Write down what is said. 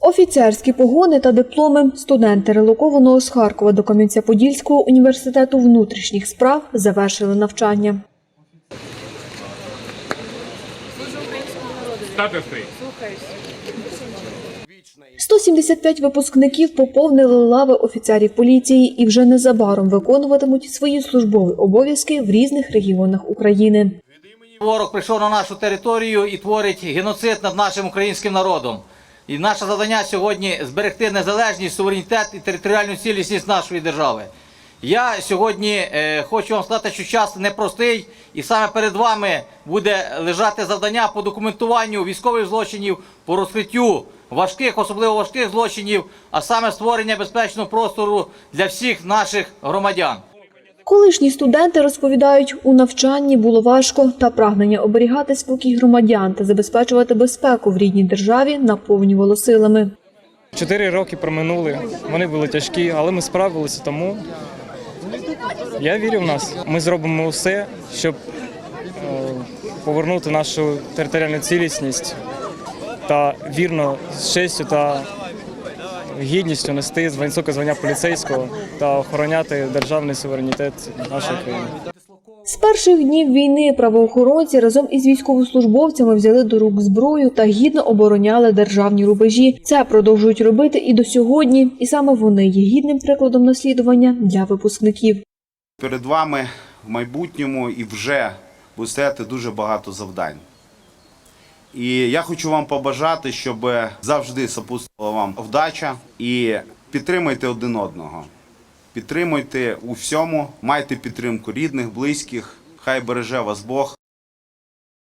Офіцерські погони та дипломи студенти релокованого з Харкова до Кам'янця-Подільського університету внутрішніх справ завершили навчання. Стоїть. 175 випускників поповнили лави офіцерів поліції і вже незабаром виконуватимуть свої службові обов'язки в різних регіонах України. Ворог прийшов на нашу територію і творить геноцид над нашим українським народом. І наше завдання сьогодні зберегти незалежність, суверенітет і територіальну цілісність нашої держави. Я сьогодні е, хочу вам сказати, що час непростий, і саме перед вами буде лежати завдання по документуванню військових злочинів, по розкриттю важких, особливо важких злочинів, а саме створення безпечного простору для всіх наших громадян. Колишні студенти розповідають, у навчанні було важко, та прагнення оберігати спокій громадян та забезпечувати безпеку в рідній державі наповнювало силами. Чотири роки проминули, вони були тяжкі, але ми справилися. Тому я вірю в нас. Ми зробимо все, щоб е, повернути нашу територіальну цілісність та вірно з честю та гідністю нести високе звання поліцейського та охороняти державний суверенітет нашої країни. З перших днів війни правоохоронці разом із військовослужбовцями взяли до рук зброю та гідно обороняли державні рубежі. Це продовжують робити і до сьогодні, і саме вони є гідним прикладом наслідування для випускників. Перед вами в майбутньому і вже буде стояти дуже багато завдань. І я хочу вам побажати, щоб завжди сопутствувала вам вдача і підтримуйте один одного. Підтримуйте у всьому, майте підтримку рідних, близьких. Хай береже вас Бог.